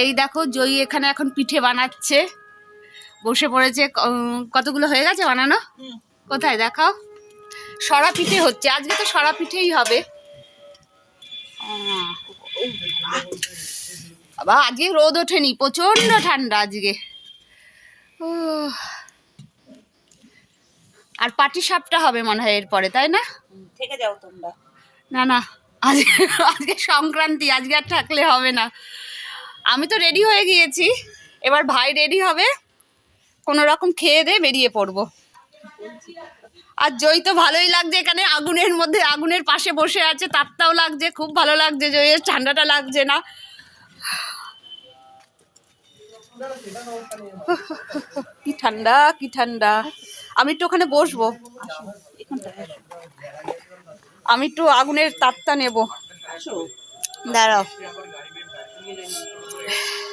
এই দেখো জয়ী এখানে এখন পিঠে বানাচ্ছে। বসে পড়েছে কতগুলো হয়ে গেছে বানানো? কোথায় দেখাও? সরা পিঠে হচ্ছে আজকে তো সরা পিঠেই হবে। বাবা আজকে রোদ ওঠেনি প্রচণ্ড ঠান্ডা আজকে। আর পাটি সাপটা হবে মনে হয় এরপরে তাই না? থেকে যাও তোমরা। না না আজকে আজকে সংক্রান্তি আজকে আর থাকলে হবে না। আমি তো রেডি হয়ে গিয়েছি। এবার ভাই রেডি হবে। কোনো রকম খেয়ে দিয়ে বেরিয়ে পড়ব। আর জয় তো ভালোই লাগছে এখানে। আগুনের মধ্যে, আগুনের পাশে বসে আছে। তারটাও লাগছে, খুব ভালো লাগছে জয়ের। ঠান্ডাটা লাগছে না। কি ঠান্ডা কি ঠান্ডা। আমি একটু ওখানে বসবো। আমি একটু আগুনের তারটা নেব। দাঁড়াও। Yeah.